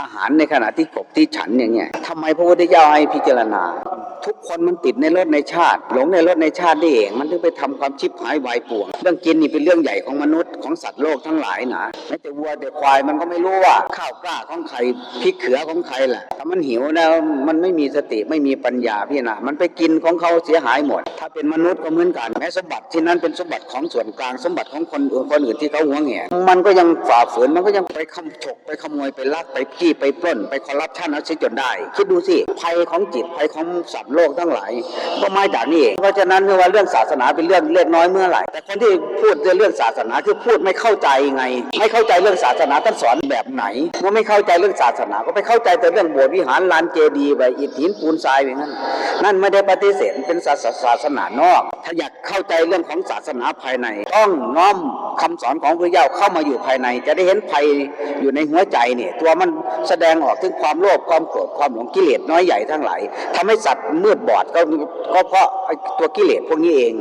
อาหารในขณะที่กบที่ฉันอย่างเงี้ยทำไมพระพุทธเจ้าให้พิจารณา ทุกคนมันติดในรถในชาติ หลงในรถในชาตินี่เอง มันถึงไปทำความชิบหายวายป่วง เรื่องกินนี่เป็นเรื่องใหญ่ของมนุษย์ของสัตว์โลกทั้งหลายนะแม้แต่วัวแต่ควายมันก็ไม่รู้ว่า ข้าวกล้าของใครพริกเขือของใครแหละถ้ามันหิวนะมันไม่มีสติไม่มีปัญญาพี่นะมันไปกินของเขาเสียหายหมด ถ้าเป็นมนุษย์ก็เหมือนกันแม้สมบัติที่นั้นเป็นสมบัติของส่วนกลางสมบัติของคนอื่นคนอื่นที่เขาหวงแหนมันก็ยังฝ่าฝืนมันก็ยังไปขโมยฉกไปขโมยไปลักไปขี้ไปปล้นไปคอร์รัปชันเอาเสียจนได้ คิดดูสิภัยของจิตภัยของสัตว์โลกทั้งหลาย ก็มาจากนี่เองเพราะฉะนั้นเมื่อว่าเรื่องศาสนาเป็นเรื่องเล็กน้อยเมื่อไหร่แต่คนที่พูดเรื่องศาสนาคือพูดไม่เข้าใจไง ไม่เข้าใจเรื่องศาสนาท่านสอนแบบไหนเมื่อไม่เข้าใจเรื่องศาสนา ก็ไปเข้าใจแต่เรื่องโบสถ์วิหารลานเจดีย์ไปอิฐหินปูนทรายอย่างนั้นนั่นไม่ได้ปฏิเสธเป็นศาสศาสนานอก ถ้าอยากเข้าใจเรื่องของศาสนาภายใน ต้องน้อม คำสอนของพระเจ้าเข้ามาอยู่ภายใน จะได้เห็นภัยอยู่ในหัวใจเนี่ยตัวมันแสดงออกถึงความโลภความโกรธความหลงกิเลสน้อยใหญ่ทั้งหลายทำให้สัตว์มืดบอดก็ก็เพราะตัวกิเลสพวกนี้เอง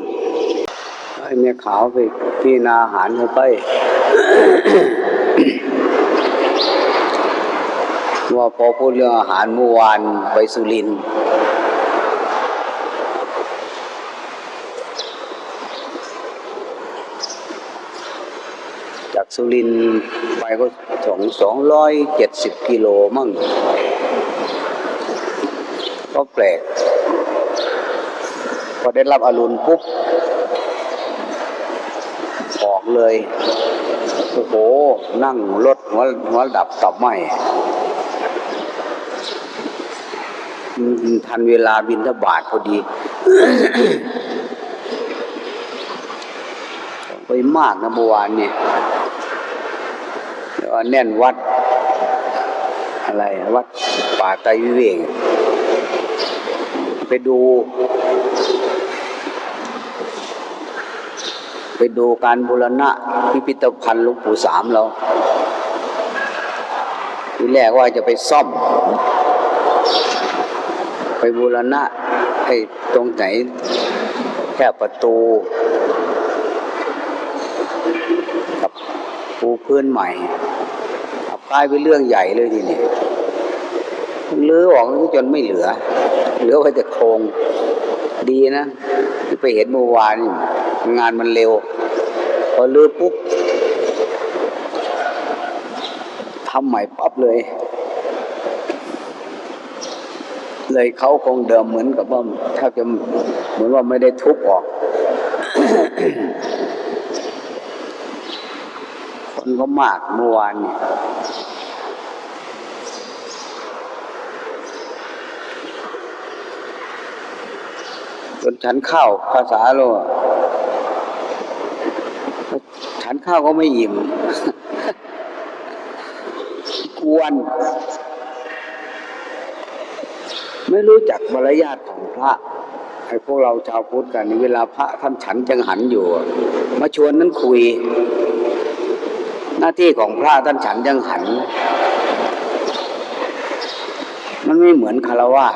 ไอ้เมียขาวไปพี่นาอาหารเข้าไปว่าพอพูดเรื่องอาหารเมื่อวานไปสุรินทร์ จากสุรินไปก็สองสองร้อยเจ็ดสิบกิโลมั่ง ก็แปลก พอได้รับอรุณปุ๊บ ออกเลย โอ้โห นั่งรถหัวหัวดับตับไหมทันเวลาบินทบาทพอดีไปมากนะเมื่อวานเนี่ย แล้วก็แน่นวัด อะไรวัดป่าไตรวิเวกไปดู ไปดูการบูรณะพิพิธภัณฑ์หลวงปู่สามเราทีแรกว่าจะไปซ่อม ไปบูรณะไอ้ตรงไหนแค่ประตูกับปูพื้นใหม่ กลายเป็นเรื่องใหญ่เลยทีนี้เลื้อออกจนไม่เหลือ เหลือไว้แต่โครงดีนะที่ไปเห็นเมื่อวานงานมันเร็ว พอเลื้อปุ๊บทำใหม่ปั๊บเลย เลยเขาคงเดิมเหมือนกับว่าถ้าจะเหมือนว่าไม่ได้ทุบออก คนก็มากเมื่อวานเนี่ย จนฉันข้าวภาษาโลฉันข้าวก็ไม่อิ่มกวนไม่รู้จักมารยาทของพระไอ้พวกเราชาวพุทธกันนี่เวลาพระท่านฉันจังหันอยู่ มาชวนนั้นคุย หน้าที่ของพระท่านฉันจังหัน มันไม่เหมือนคารวะ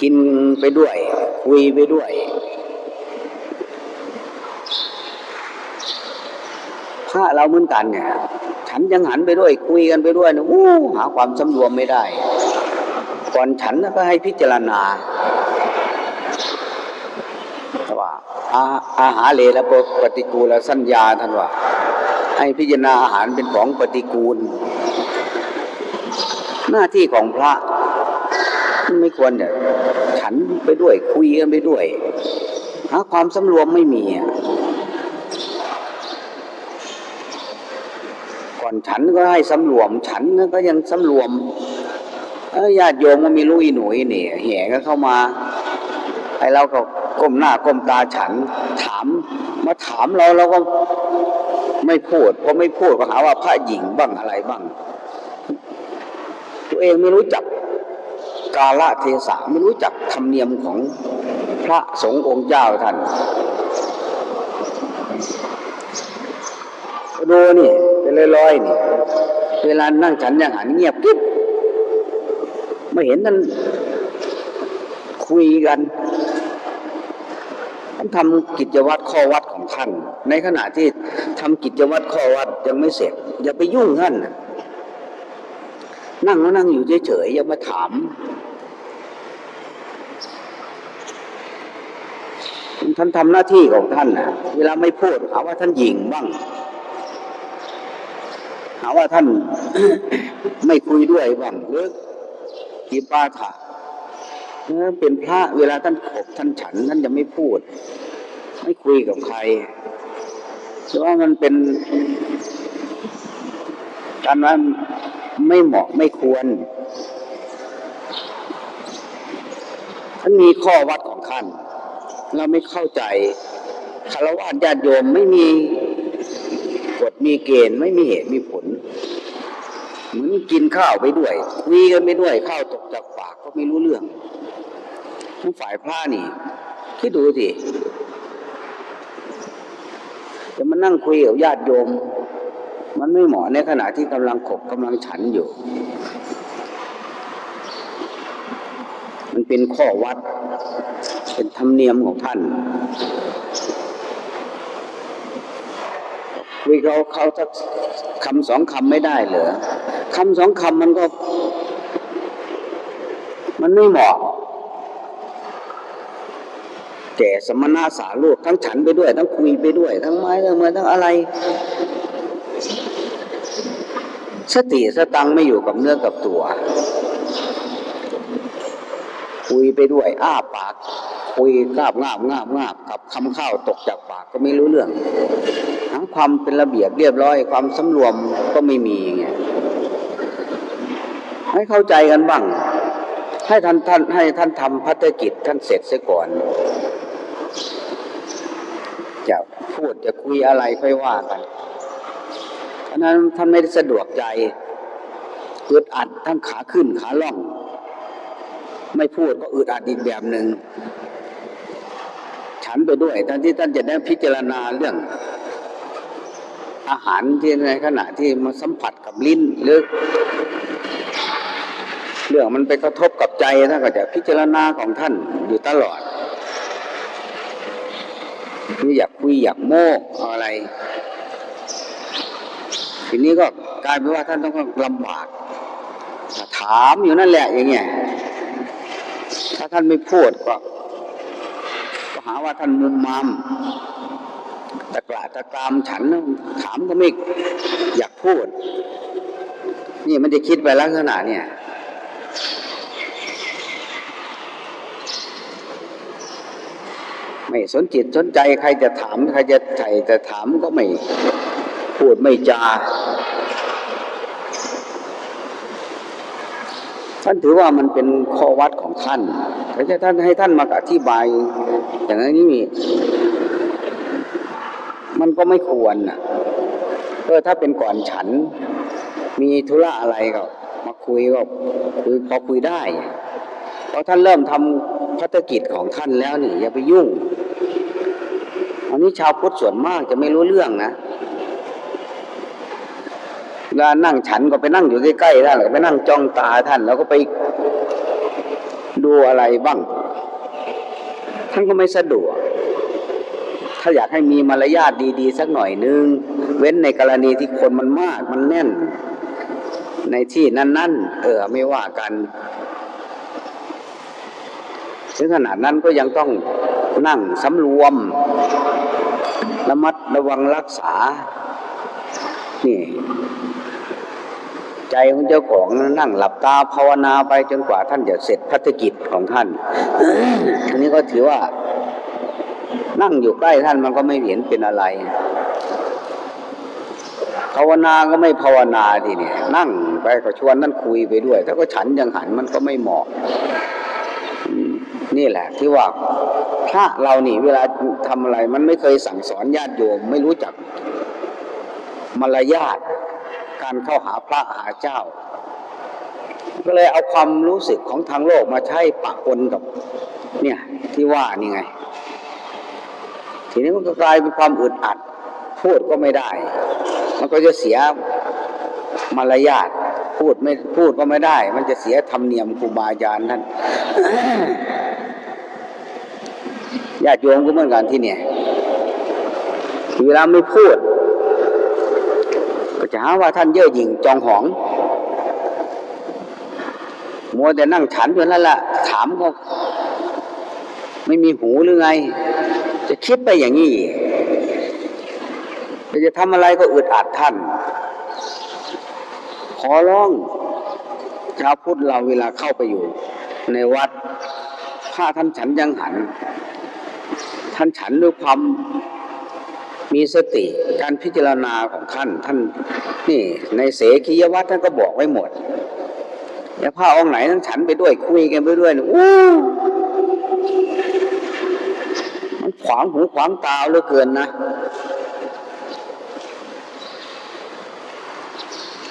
กินไปด้วย คุยไปด้วยพระเราเหมือนกันเนี่ยฉันยังหันไปด้วย คุยกันไปด้วยนะอู้หาความสำรวมไม่ได้ ก่อนฉันก็ให้พิจารณาว่าอาอาหารเลและปฏิกูลสัญญาท่านว่า ให้พิจารณาอาหารเป็นของปฏิกูล หน้าที่ของพระ ไม่ควรเนี่ยฉันไปด้วย คุยกันไปด้วยหาความสำรวมไม่มีอะก่อนฉันก็ให้สำรวม ฉันก็ยังสำรวมญาติโยมก็มีลูกอีหนุ่ยเนี่ยแห่ก็เข้ามาไอ้เราก็ก้มหน้าก้มตาฉัน ถามมาถามเราเราก็ไม่พูดพอไม่พูดก็หาว่าพระหญิงบ้างอะไรบ้าง ตัวเองไม่รู้จัก กาละเทศะไม่รู้จักธรรมเนียมของพระสงฆ์องค์เจ้าท่านดูนี่เป็นลอยๆนี่เวลานั่งฉันย่างหันเงียบกิ๊บไม่เห็นนั่นคุยกันท่านทำกิจวัตรข้อวัดของท่าน ในขณะที่ทำกิจวัตรข้อวัดยังไม่เสร็จ อย่าไปยุ่งท่านนั่งแล้วนั่งอยู่เฉยๆอย่ามาถาม ท่านทำหน้าที่ของท่านนะเวลาไม่พูดหาว่าท่านหยิงบ้าง หาว่าท่านไม่คุยด้วยบ้างหรือกีปาถะเออเป็นพระเวลาท่านขบท่านฉันท่านจะไม่พูด ไม่คุยกับใครเพราะว่ามันเป็นการว่าไม่เหมาะไม่ควรท่านมีข้อวัดของท่าน เราไม่เข้าใจคารวะญาติโยมไม่มีกฎมีเกณฑ์ไม่มีเหตุมีผล เหมือนกินข้าวไปด้วยคุยกันไปด้วยข้าวตกจากปากก็ไม่รู้เรื่องทั้ฝ่ายพระนี่คิดดูสิจะมานั่งคุยกับญาติโยม มันไม่เหมาะในขณะที่กำลังขบกำลังฉันอยู่ มันเป็นข้อวัด เป็นธรรมเนียมของท่านคุยเขาเขาสักคำสองคำไม่ได้เหรอคำสองคำมันก็ มันไม่เหมาะแก่สมณะสาลูกทั้งฉันไปด้วย ทั้งคุยไปด้วย ทั้งไม้ทั้งมือทั้งอะไร สติสตังไม่อยู่กับเนื้อกับตัว คุยไปด้วย อ้าปาก คุยงาบงาบงาบงาบกับคำข้าวตกจากปากก็ไม่รู้เรื่อง ทั้งความเป็นระเบียบเรียบร้อย ความสำรวมก็ไม่มีไงให้เข้าใจกันบ้าง ให้ท่านท่านให้ท่านทำพัฒกิจท่านเสร็จเสียก่อน จะพูดจะคุยอะไรค่อยว่ากันฉะนั้นท่านไม่สะดวกใจอึดอัดทั้งขาขึ้นขาล่องไม่พูดก็อึดอัดอีกแบบหนึ่ง ฉันไปด้วยท่านที่ท่านจะได้พิจารณาเรื่อง อาหารที่ในขณะที่มาสัมผัสกับลิ้นหรือเรื่องมันไปกระทบกับใจท่านก็จะพิจารณาของท่านอยู่ตลอดคืออยากคุยอยากโม้อะไร ทีนี้ก็กลายเป็นว่าท่านต้องลำบากถามอยู่นั่นแหละอย่างเงี้ยถ้าท่านไม่พูดก็ หาว่าท่านมุมมามตะกราตะกรามฉันถามก็ไม่อยากพูด นี่มันจะคิดไปลักษณะเนี่ยไม่สนจิตสนใจใครจะถาม ใครจะไถ่จะถามก็ไม่ พูดไม่จา ท่านถือว่ามันเป็นข้อวัดของท่านแต่ถ้าท่านให้ท่านมาอธิบาย อย่างนี้มีมันก็ไม่ควรนะเออถ้าเป็นก่อนฉัน มีธุระอะไรก็มาคุยก็คุยพอคุยได้เพราะท่านเริ่มทำพัฒกิจของท่านแล้วนี่อย่าไปยุ่งอันนี้ชาวพุทธส่วนมากจะไม่รู้เรื่องนะ เวลานั่งฉันก็ไปนั่งอยู่ใกล้ๆท่านแล้วก็ไปนั่งจ้องตาท่าน แล้วก็ไปดูอะไรบ้าง ท่านก็ไม่สะดวก ถ้าอยากให้มีมารยาทดีๆ สักหน่อยนึง เว้นในกรณีที่คนมันมากมันแน่น ในที่นั้น ๆ เออไม่ว่ากันถึงขนาดนั้นก็ยังต้องนั่งสำรวมระมัดระวังรักษา นี่ ใจของเจ้าของนั่งหลับตาภาวนาไปจนกว่าท่านจะเสร็จพัฒกิจของท่านอันนี้ก็ถือว่า นั่งอยู่ใกล้ท่านมันก็ไม่เห็นเป็นอะไร ภาวนาก็ไม่ภาวนาทีเนี่ยนั่งไปก็ชวนท่านคุยไปด้วยถ้าก็ฉันยังหันมันก็ไม่เหมาะนี่แหละที่ว่าพระเรานี่เวลาทำอะไร มันไม่เคยสั่งสอนญาติโยมไม่รู้จักมารยาท การเข้าหาพระหาเจ้า ก็เลยเอาความรู้สึกของทางโลกมาใช้ปะปนกับเนี่ยที่ว่านี่ไง ทีนี้มันก็กลายเป็นความอึดอัด พูดก็ไม่ได้ มันก็จะเสียมารยาทพูดไม่พูดก็ไม่ได้ มันจะเสียธรรมเนียมครูบาอาจารย์ท่านญาติโยมก็เหมือนกันที่เนี่ยเวลาไม่พูด ก็จะหาว่าท่านเย่อหยิ่งจองหอง มัวแต่นั่งฉันอยู่นั่นแหละถามก็ไม่มีหูหรือไง จะคิดไปอย่างนี้จะทำอะไรก็อึดอัดท่าน ขอร้องชาวพุทธเราเวลาเข้าไปอยู่ ในวัด ถ้าท่านฉันยังหัน ท่านฉันด้วยความ มีสติการพิจารณาของท่านท่านนี่ในเสขียวัตรท่านก็บอกไว้หมดแล้วพระองค์ไหนทั้งฉันไปด้วยคุยกันไปด้วยนี่อู้มันขวางหูขวางตาเหลือเกินนะ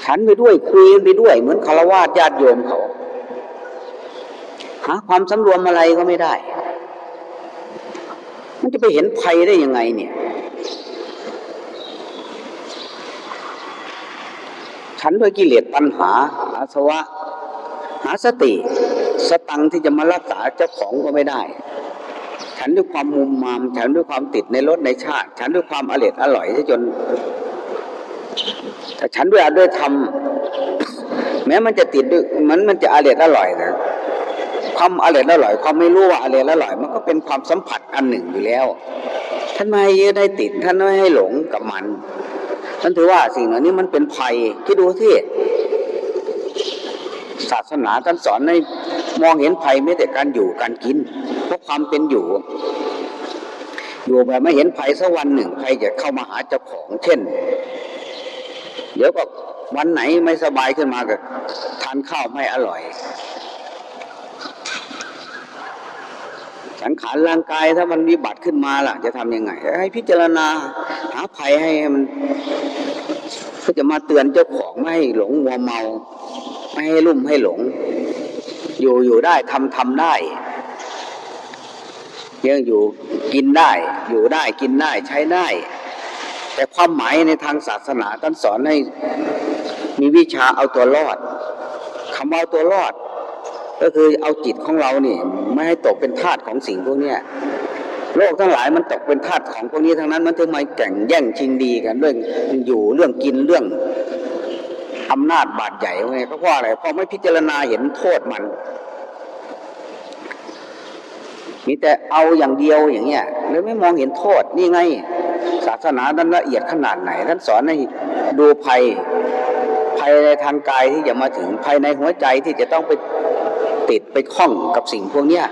ฉันไปด้วยคุยไปด้วย เหมือนคารวะญาติโยมเขาหาความสำรวมอะไรก็ไม่ได้ มันจะไปเห็นภัยได้ยังไงเนี่ย ฉันด้วยกิเลสปัญหาอาสวะ หาสติ สตังที่จะมารักษาเจ้าของก็ไม่ได้ ฉันด้วยความมุมมาม ฉันด้วยความติดในรสในชาติ ฉันด้วยความอร่อยอร่อยที่จนแต่ฉันด้วยอด้วยธรรมแม้มันจะติดด้วยมันมันจะอร่อยอร่อยนะความอร่อยอร่อย ความไม่รู้ว่าอร่อยอร่อย มันก็เป็นความสัมผัสอันหนึ่งอยู่แล้ว ท่านไม่ให้ยึดให้ติดท่านไม่ให้หลงกับมัน ท่นถือว่าสิ่งเหล่านี้มันเป็นภัยคิดดูที่ศาสนาท่านสอนให้มองเห็นภัยไม่แต่การอยู่การกิน เพราะความเป็นอยู่ อยู่แบบไม่เห็นภัยสักวันหนึ่งภัยจะเข้ามาหาเจ้าของเช่น เดี๋ยวก็วันไหนไม่สบายขึ้นมาก็ทานข้าวไม่อร่อย สังขารร่างกายถ้ามันวิบัติขึ้นมาล่ะ จะทำยังไง ให้พิจารณาหาภัยให้มัน ก็จะมาเตือนเจ้าของไม่ให้หลงมัวเมา ไม่ให้ลุ่มให้หลง อยู่อยู่ได้ทำทำได้ยังอยู่กินได้ อยู่ได้กินได้ใช้ได้ แต่ความหมายในทางศาสนาท่านสอนให้มีวิชาเอาตัวรอดคำว่าเอาตัวรอด ก็คือเอาจิตของเราเนี่ยไม่ให้ตกเป็นทาสของสิ่งพวกเนี้ย โลกทั้งหลายมันตกเป็นทาสของพวกนี้ทั้งนั้น มันถึงมาแข่งแย่งชิงดีกันเรื่องอยู่เรื่องกินเรื่องอำนาจบาดใหญ่ไงก็เพราะอะไรเพราะไม่พิจารณาเห็นโทษมัน มีแต่เอาอย่างเดียวอย่างเงี้ยเลยไม่มองเห็นโทษนี่ไง ศาสนาท่านละเอียดขนาดไหนท่านสอนให้ดูภัยภัยในทางกายที่จะมาถึงภัยในหัวใจที่จะต้องไปติดไปคล้องกับสิ่งพวกเนี้ย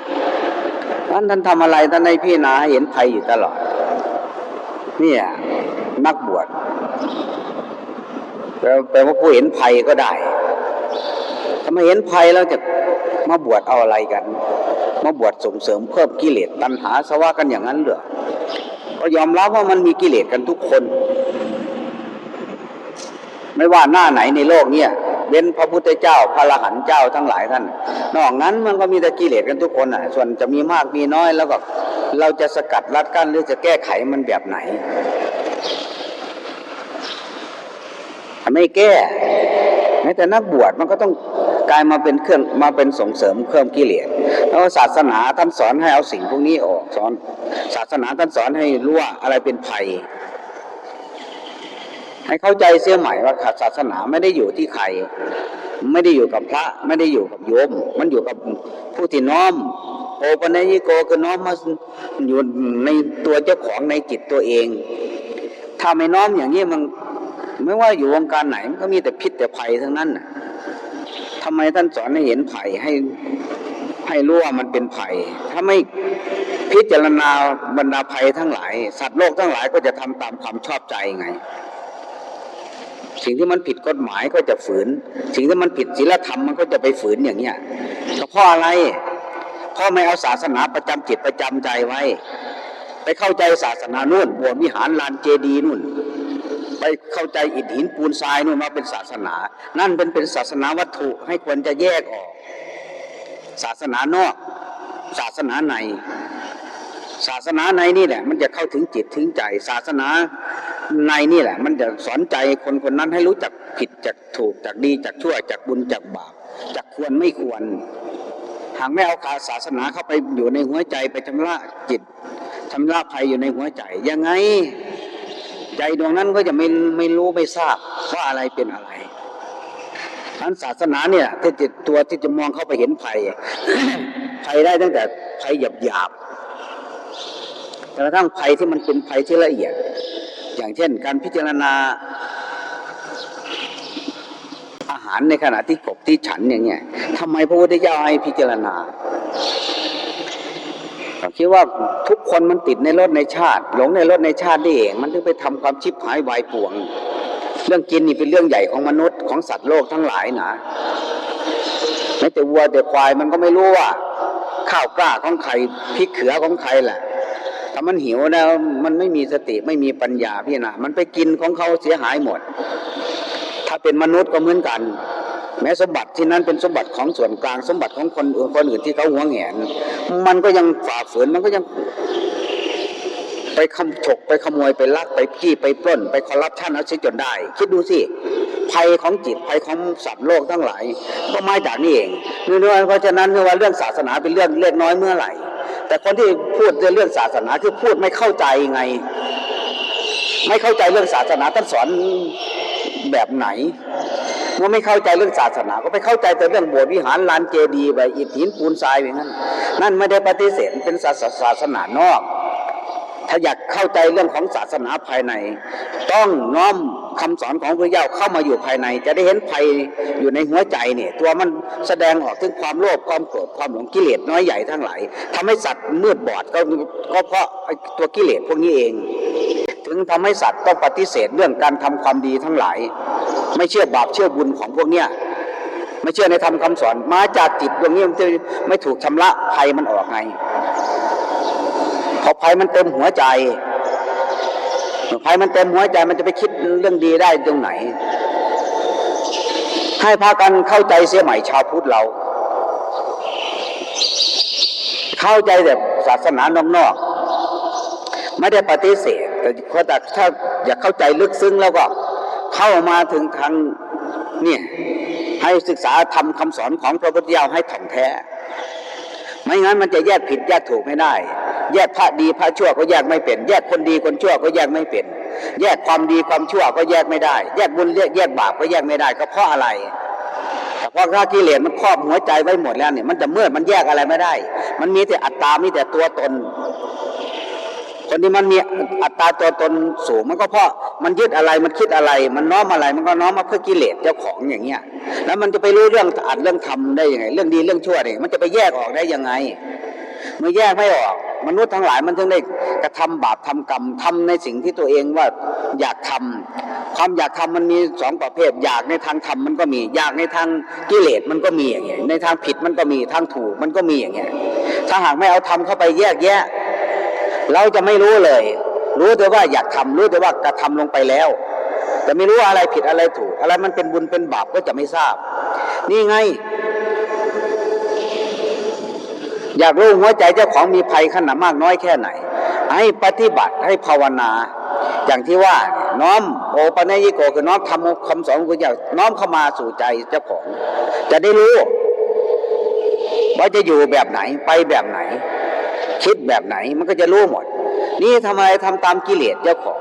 ท่านท่านทำอะไรท่านในพี่นาเห็นภัยอยู่ตลอดเนี่ยนักบวชแปลแปว่าผู้เห็นภัยก็ได้ถ้ามาเห็นภัยแล้วจะมาบวชเอาอะไรกัน มาบวชส่งเสริมเพิ่มกิเลสตัณหาสวะกันอย่างนั้นเหรอก็ยอมรับว่ามันมีกิเลสกันทุกคน ไม่ว่าหน้าไหนในโลกเนี่ย เว้นพระพุทธเจ้า พระอรหันต์เจ้าทั้งหลายท่าน นอกนั้นมันก็มีแต่กิเลสกันทุกคนอะ ส่วนจะมีมากมีน้อยแล้วก็เราจะสกัดรัดกั้นหรือจะแก้ไขมันแบบไหน ไม่แก้แม้แต่นักบวชมันก็ต้องกลายมาเป็นเครื่องมาเป็นส่งเสริมเพิ่มกิเลสแล้วศาสนาท่านสอนให้เอาสิ่งพวกนี้ออกสอนศาสนาท่านสอนให้รู้ว่าอะไรเป็นภัย ให้เข้าใจเสียใหม่ว่าศาสนาไม่ได้อยู่ที่ใคร ไม่ได้อยู่กับพระ ไม่ได้อยู่กับโยม มันอยู่กับผู้ที่น้อมโอปัญญิโกคือน้อมมาอยู่ในตัวเจ้าของในจิตตัวเอง ถ้าไม่น้อมอย่างนี้มันไม่ว่าอยู่วงการไหนมันก็มีแต่พิษแต่ภัยทั้งนั้นน่ะทำไมท่านสอนให้เห็นภัยให้ให้รู้ว่ามันเป็นภัย ถ้าไม่พิจารณาบรรดาภัยทั้งหลาย สัตว์โลกทั้งหลายก็จะทำตามความชอบใจไง สิ่งที่มันผิดกฎหมายก็จะฝืน สิ่งที่มันผิดศีลธรรมมันก็จะไปฝืนอย่างเนี้ยเพราะอะไรเพราะไม่เอาศาสนาประจำจิตประจำใจไว้ ไปเข้าใจศาสนานู่นบสถ์วิหารลานเจดีนู่น ไปเข้าใจอิฐหินปูนทรายนู่นมาเป็นศาสนา นั่นเป็นเป็นศาสนาวัตถุให้ควรจะแยกออก ศาสนานอกศาสนาในศาสนาในนี่แหละมันจะเข้าถึงจิตถึงใจ ศาสนา ในนี่แหละ มันจะสอนใจคนคนนั้นให้รู้จักผิดจากถูกจากดีจากชั่วจากบุญจากบาปจากควรไม่ควร หากไม่เอาขาศาสนาเข้าไปอยู่ในหัวใจไปชำระจิตชำระภัยอยู่ในหัวใจ ยังไง ใจดวงนั้นก็จะไม่ไม่รู้ไม่ทราบว่าอะไรเป็นอะไรนั้นศาสนาเนี่ยที่จะตัวที่จะมองเข้าไปเห็นภัยภัยได้ตั้งแต่ภัยหยาบหยาบจนกระทั่งภัยที่มันเป็นภัยที่ละเอียด อย่างเช่น การพิจารณาอาหารในขณะที่ขบที่ฉันอย่างเงี้ยทำไมพระพุทธเจ้าให้พิจารณาคิดว่าทุกคนมันติดในรถในชาติ หลงในรถในชาตินี่เอง มันถึงไปทำความชิบหายวายป่วง เรื่องกินนี่เป็นเรื่องใหญ่ของมนุษย์ของสัตว์โลกทั้งหลายนะแม้แต่วัวแต่ควายมันก็ไม่รู้ว่า ข้าวกล้าของใครพริกเขือของใครแหละ ถ้ามันหิวนะมันไม่มีสติไม่มีปัญญาพี่นะมันไปกินของเขาเสียหายหมด ถ้าเป็นมนุษย์ก็เหมือนกัน แม้สมบัติที่นั้นเป็นสมบัติของส่วนกลางสมบัติของคนอื่นคนอื่นที่เขาหวงแหน มันก็ยังฝ่าฝืนมันก็ยังไปขำฉกไปขโมยไปลักไปจี้ไปปล้น ไปคอร์รัปชันเอาเสียจนได้ คิดดูสิภัยของจิตภัยของสัตว์โลกทั้งหลาย ก็มาจากนี่เองนื่องเพราะฉะนั้นเมื่อว่าเรื่องศาสนาเป็นเรื่องเล็กน้อยเมื่อไหร่ แต่คนที่พูดเรื่องศาสนาคือพูดไม่เข้าใจไง ไม่เข้าใจเรื่องศาสนาท่านสอนแบบไหนเมื่อไม่เข้าใจเรื่องศาสนา ก็ไปเข้าใจแต่เรื่องโบสถ์วิหารลานเจดีย์ใบอิฐหินปูนทรายอย่างนั้น นั่นไม่ได้ปฏิเสธเป็นศาสนา นอก ถ้าอยากเข้าใจเรื่องของศาสนาภายใน ต้องน้อมคำสอนของพระเจ้าเข้ามาอยู่ภายใน จะได้เห็นภัยอยู่ในหัวใจเนี่ย ตัวมันแสดงออกถึงความโลภความโกรธความหลงกิเลสน้อยใหญ่ทั้งหลายทำให้สัตว์มืดบอดก็ก็เพราะตัวกิเลสพวกนี้เอง ถึงทำให้สัตว์ต้องปฏิเสธเรื่องการทำความดีทั้งหลาย ไม่เชื่อบาปเชื่อบุญของพวกเนี้ยไม่เชื่อในธรรมคำสอนมาจากจิตดวงนี้มันไม่ถูกชำระภัยมันออกไง พอภัยมันเต็มหัวใจภัยมันเต็มหัวใจมันจะไปคิดเรื่องดีได้ตรงไหน ให้พากันเข้าใจเสียใหม่ชาวพุทธเรา เข้าใจแบบศาสนานอกๆไม่ได้ปฏิเสธแต่ถ้าอยากเข้าใจลึกซึ้งแล้วก็เข้ามาถึงทางเนี่ยให้ศึกษาทำคำสอนของพระพุทธเจ้าให้ถ่องแท้ ไม่งั้นมันจะแยกผิดแยกถูกไม่ได้ แยกพระดีพระชั่วก็แยกไม่เป็น แยกคนดีคนชั่วก็แยกไม่เป็น แยกความดีความชั่วก็แยกไม่ได้ แยกบุญแยกแยกบาปก็แยกไม่ได้ก็เพราะอะไรแต่เพราะข้ากิเลสมันครอบหัวใจไว้หมดแล้วเนี่ยมันจะเมื่อมันแยกอะไรไม่ได้ มันมีแต่อัตตา มีแต่ตัวตน คนที่มันมีอัตตาตัวตนสูงมันก็เพราะมันยึดอะไรมันคิดอะไร มันน้อมอะไร มันก็น้อมมาเพื่อกิเลสเจ้าของอย่างเงี้ย แล้วมันจะไปรู้เรื่องอัดเรื่องทำได้ยังไง เรื่องดีเรื่องชั่วเนี่ยมันจะไปแยกออกได้ยังไงมื่อแยกไม่ออก มนุษย์ทั้งหลายมันถึงได้กระทำบาปทำกรรมทำในสิ่งที่ตัวเองว่าอยากทำความอยากทำมันมีสองประเภท อยากในทางธรรมมันก็มี อยากในทางกิเลสมันก็มีอย่างเงี้ยในทางผิดมันก็มีทางถูกมันก็มีอย่างเงี้ยถ้าหากไม่เอาทำเข้าไปแยกแยะ เราจะไม่รู้เลย รู้แต่ว่าอยากทำรู้แต่ว่ากระทำลงไปแล้วแต่ไม่รู้อะไรผิดอะไรถูก อะไรมันเป็นบุญเป็นบาปก็จะไม่ทราบ นี่ไง อยากรู้หัวใจเจ้าของมีภัยขนาดมากน้อยแค่ไหน ให้ปฏิบัติให้ภาวนา อย่างที่ว่าน้อมโอปะเนยิโกคือน้อมทำคำสอนของพระเจ้าน้อมเข้ามาสู่ใจเจ้าของ จะได้รู้ ว่าจะอยู่แบบไหนไปแบบไหน คิดแบบไหนมันก็จะรู้หมด นี่ทำอะไรทำตามกิเลสเจ้าของ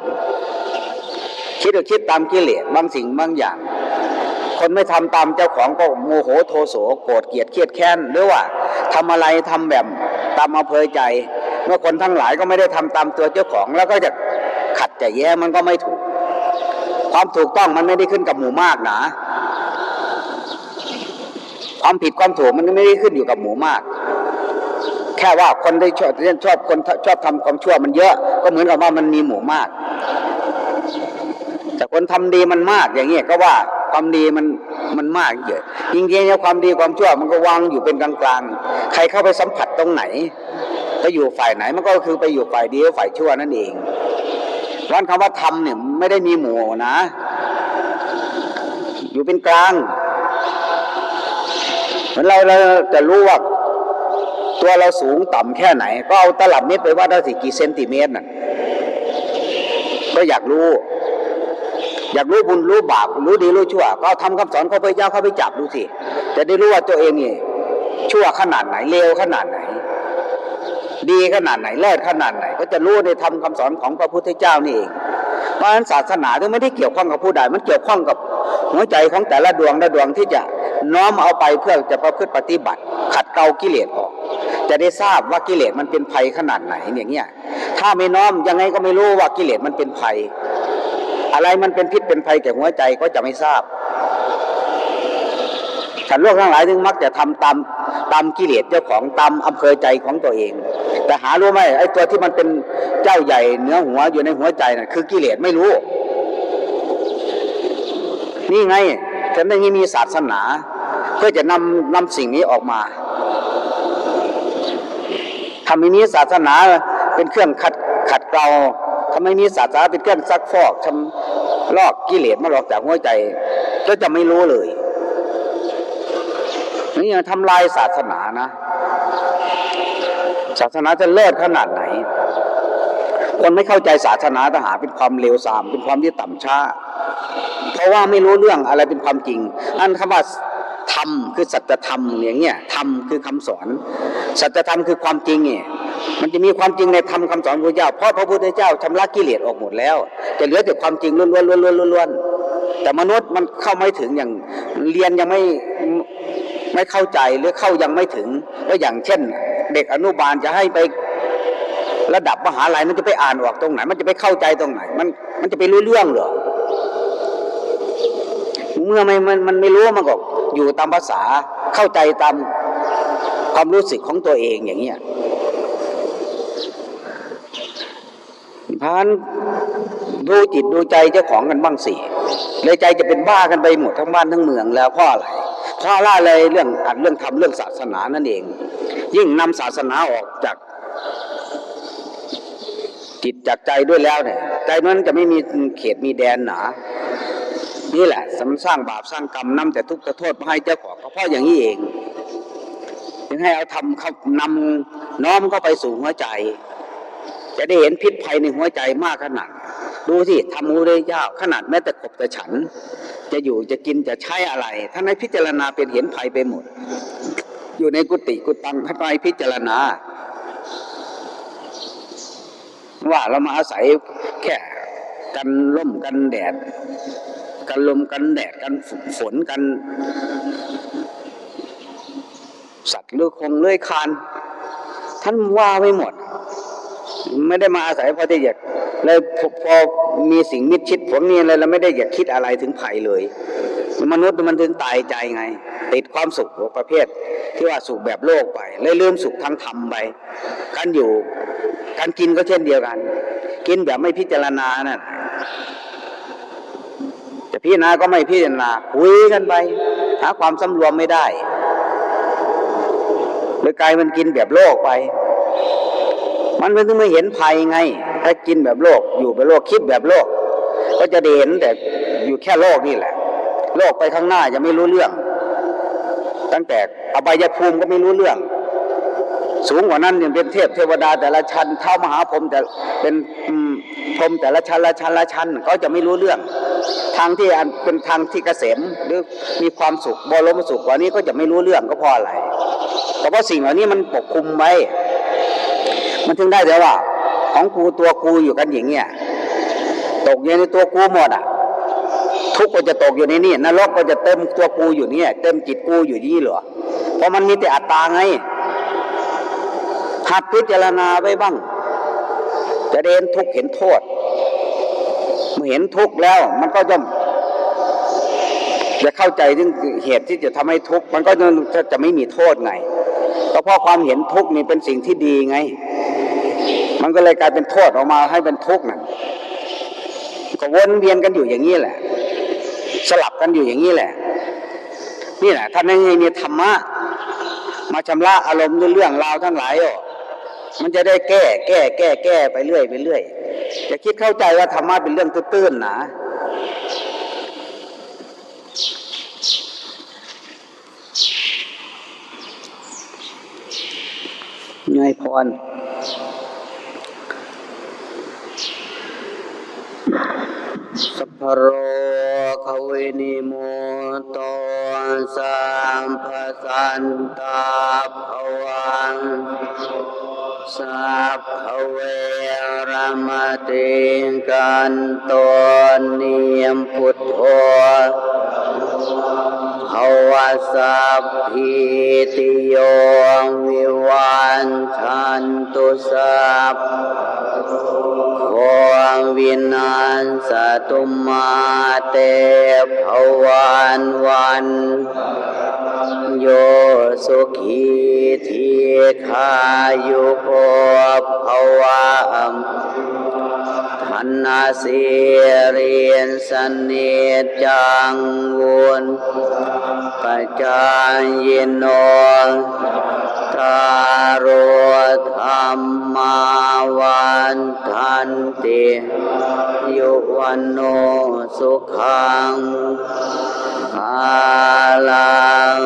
คิดก็คิดตามกิเลสบางสิ่งบางอย่าง คนไม่ทำตามเจ้าของก็โมโหโทโสโกรธเกลียดเครียดแค้นหรือว่า ทำอะไรทำแบบตามอำเภอใจ เมื่อคนทั้งหลายก็ไม่ได้ทำตามตัวเจ้าของ แล้วก็จะขัดจะแย้มันก็ไม่ถูก ความถูกต้องมันไม่ได้ขึ้นกับหมู่มากนะความผิดความถูกมันไม่ได้ขึ้นอยู่กับหมู่มาก แค่ว่าคนได้ชอบเล่นชอบคนชอบทำความชั่วมันเยอะ ก็เหมือนกับว่ามันมีหมู่มาก แต่คนทำดีมันมากอย่างเงี้ยก็ว่าความดีมัน มันมากเยอะจริงๆแล้วความดีความชั่วมันก็วางอยู่เป็นกลางๆ ใครเข้าไปสัมผัสตรงไหนไปอยู่ฝ่ายไหนมันก็คือไปอยู่ฝ่ายดีฝ่ายชั่วนั่นเองวันคำว่าทำเนี่ยไม่ได้มีหมู่นะ อยู่เป็นกลางเหมือนเราเราจะรู้ว่าตัวเราสูงต่ำแค่ไหน ก็เอาตลับเมตรไปวัดได้สิกี่เซนติเมตรน่ะก็อยากรู้ อยากรู้บุญรู้บาปรู้ดีรู้ชั่ว ก็เอาทำคำสอนของพระเจ้าเข้าไปจับดูสิจะได้รู้ว่าตัวเองนี่ชั่วขนาดไหนเลวขนาดไหน ดีขนาดไหนเลิศขนาดไหน ก็จะรู้ในทำคำสอนของพระพุทธเจ้านี่เองเพราะฉะนั้นศาสนาถึงไม่ได้เกี่ยวข้องกับผู้ใดมันเกี่ยวข้องกับหัวใจของแต่ละดวงละดวงที่จะน้อมเอาไปเพื่อจะประพฤติปฏิบัติ ขัดเกลากิเลสออก จะได้ทราบว่ากิเลสมันเป็นภัยขนาดไหนอย่างเงี้ยถ้าไม่น้อมยังไงก็ไม่รู้ว่ากิเลสมันเป็นภัย อะไรมันเป็นพิษเป็นภัยแก่หัวใจก็จะไม่ทราบฉันโลกทั้งหลายถึงมักจะทำตามตามกิเลสเจ้าของตามอำเภอใจของตัวเอง แต่หารู้ไหมไอ้ตัวที่มันเป็นเจ้าใหญ่เนื้อหัวอยู่ในหัวใจน่ะคือกิเลสไม่รู้ นี่ไงฉันได้มีศาสนา เพื่อจะนำนำสิ่งนี้ออกมาทำให้มีศาสนาเป็นเครื่องขัดขัดเกลา ทำให้มีศาสนาเป็นเครื่องซักฟอกชำลอกกิเลสมาหลอกจากหัวใจ ก็จะไม่รู้เลยนี่ยังทำลายศาสนานะ ศาสนาจะเลิศขนาดไหน คนไม่เข้าใจศาสนาทหารเป็นความเลวทราม เป็นความที่ต่ำช้า เพราะว่าไม่รู้เรื่องอะไรเป็นความจริง อันคำว่าธรรมคือสัจธรรมอย่างเงี้ยธรรมคือคำสอน สัจธรรมคือความจริงเนี่ย มันจะมีความจริงในธรรมคำสอนพระเจ้า เพราะพระพุทธเจ้าชำระกิเลสออกหมดแล้ว จะเหลือแต่ความจริงล้วนๆล้วนๆล้วนๆแต่มนุษย์มันเข้าไม่ถึงอย่างเรียนยังไม่ไม่เข้าใจหรือเข้ายังไม่ถึงก็อย่างเช่น เด็กอนุบาลจะให้ไประดับมหาลัยมันจะไปอ่านออกตรงไหน มันจะไปเข้าใจตรงไหน มันมันจะไปรู้เรื่องเหรอเมื่อไม่มันมันไม่รู้มันก็อยู่ตามภาษาเข้าใจตามความรู้สึกของตัวเองอย่างเงี้ย พานดูจิตดูใจเจ้าของกันบ้างสิเลยใจจะเป็นบ้ากันไปหมดทั้งบ้านทั้งเมืองแล้วเพราะอะไรเพราะล่าเลยเรื่องอัดเรื่องทำเรื่องศาสนานั่นเอง ยิ่งนำศาสนาออกจากจิตจากใจด้วยแล้วเนี่ย ใจนั้นจะไม่มีเขตมีแดนหนา นี่แหละมันสร้างบาปสร้างกรรมนำแต่ทุกข์แต่โทษมาให้เจ้าของก็เพราะอย่างนี้เอง จึงให้เอาทำเข้านำน้อมเข้าไปสู่หัวใจ จะได้เห็นพิษภัยในหัวใจมากขนาด ดูสิทำมูได้ยากขนาดแม้แต่ขบแต่ฉัน จะอยู่จะกินจะใช้อะไรท่านให้พิจารณาเป็นเห็นภัยไปหมด อยู่ในกุฏิกุตังท่านให้พิจารณา ว่าเรามาอาศัยแค่กันล่มกันแดด กันลมกันแดดกันฝนกัน สัตว์เลือคงเลื้อยคลานท่านว่าไว้หมด ไม่ได้มาอาศัยเพราะที่อยากเลยพอพอมีสิ่งมิดชิดพวกนี้อะไรเราไม่ได้อยากคิดอะไรถึงภัยเลย มนุษย์มันถึงตายใจไง ติดความสุขประเภท ที่ว่าสุขแบบโลกไปเลยลืมสุขทางธรรมไปการอยู่การกินก็เช่นเดียวกัน กินแบบไม่พิจารณานั่นจะพิจารณาก็ไม่พิจารณาคุยกันไปหาความสำรวมไม่ได้เลยกลายมันกินแบบโลกไป มันเป็นถึงไม่เห็นภัยไง ถ้ากินแบบโลก อยู่แบบโลกคิดแบบโลก ก็จะได้เห็นแต่อยู่แค่โลกนี่แหละ โลกไปข้างหน้าจะไม่รู้เรื่อง ตั้งแต่อบายภูมิก็ไม่รู้เรื่อง สูงกว่านั้นยังเป็นเทพเทวดาแต่ละชั้นเท่ามหาพรหมแต่เป็นพรหมแต่ละชั้นละชั้นละชั้นก็จะไม่รู้เรื่อง ทางที่อันเป็นทางที่เกษมหรือมีความสุขบรมสุขกว่านี้ก็จะไม่รู้เรื่องก็เพราะอะไรเพราะสิ่งเหล่านี้มันปกคลุมไว้ มันถึงได้แต่ว่า ของกูตัวกูอยู่กันอย่างเงี้ยตกอยู่ในตัวกูหมดอะ ทุกข์ก็จะตกอยู่ในนี่นรกก็จะเต็มตัวกูอยู่เนี่ย เต็มจิตกูอยู่นี่เหรอเพราะมันมีแต่อัตตาไงหัดพิจารณาไว้บ้าง จะเด่นทุกข์เห็นโทษเมื่อเห็นทุกข์แล้ว มันก็ย่อมจะเข้าใจถึงเหตุที่จะทำให้ทุกข์มันก็จะจะไม่มีโทษไงก็เพราะความเห็นทุกข์นี่เป็นสิ่งที่ดีไง มันก็เลยกลายเป็นโทษออกมาให้เป็นทุกข์นั่นก็วนเวียนกันอยู่อย่างนี้แหละ สลับกันอยู่อย่างนี้แหละ นี่แหละท่านให้มีธรรมะมาชำระอารมณ์เรื่องราวทั้งหลายออกมันจะได้แก้ แก้ แก้ แก้ไปเรื่อยไปเรื่อยจะคิดเข้าใจว่าธรรมะเป็นเรื่องตื้นๆนะไงพร สัพพโรขเวนิโมตสัมภสันตาภวังสัพพเวรมติกันตนเนียมพุทโธภวสัพพิติโยวิวันชันตุสัพ โควินัสสตุมาเตภวันวันโยสุขีทีขายุโกภวะธนาสีเรียนสนิจจังวุนปัจจายโน ทารุธรรมาวันทันติยุวันโนสุขังอาลัง